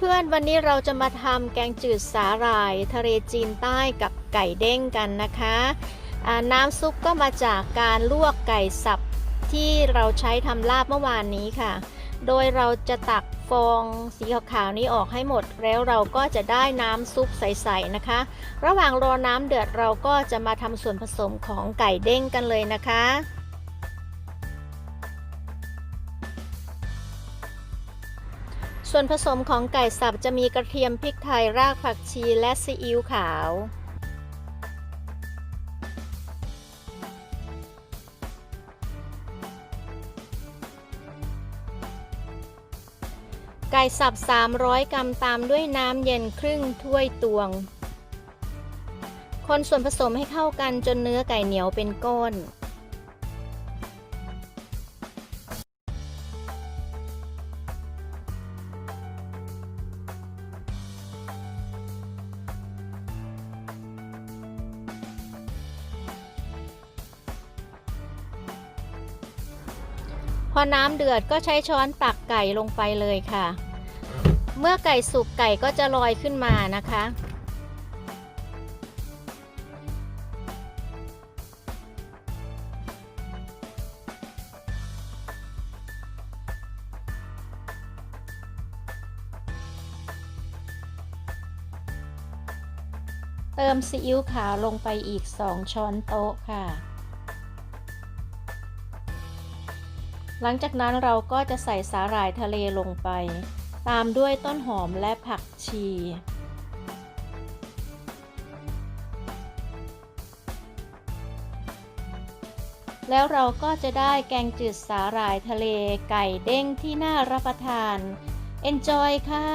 เพื่อนๆ วันนี้เราจะมาทำแกงจืดสาหร่าย ทะเลจีนใต้กับไก่เด้งกันนะคะน้ำซุปก็มาจากการลวกไก่สับที่เราใช้ทำลาบเมื่อวานนี้ค่ะ โดยเราจะตักฟองสีขาวๆนี้ออกให้หมด แล้วเราก็จะได้น้ำซุปใสๆนะคะ ระหว่างรอน้ำเดือดเราก็จะมาทำส่วนผสมของไก่เด้งกันเลยนะคะ ส่วนผสมของไก่สับจะมีกระเทียมพริกไทยรากผักชีและซีอิ๊วขาว ไก่สับ 300 กรัมตามด้วยน้ำเย็นครึ่งถ้วยตวง คนส่วนผสมให้เข้ากันจนเนื้อไก่เหนียวเป็นก้อน อน้ำเดือดก็ใช้ช้อนตักไก่ลงไปเลยค่ะ เมื่อไก่สุกไก่ก็จะลอยขึ้นมานะคะ เติมซีอิ๊วขาวลงไปอีก 2 ช้อนโต๊ะค่ะ หลังจากนั้นเราก็จะใส่สาหร่ายทะเลลงไป ตามด้วยต้นหอมและผักชี แล้วเราก็จะได้แกงจืดสาหร่ายทะเลไก่เด้งที่น่ารับประทาน Enjoy ค่ะ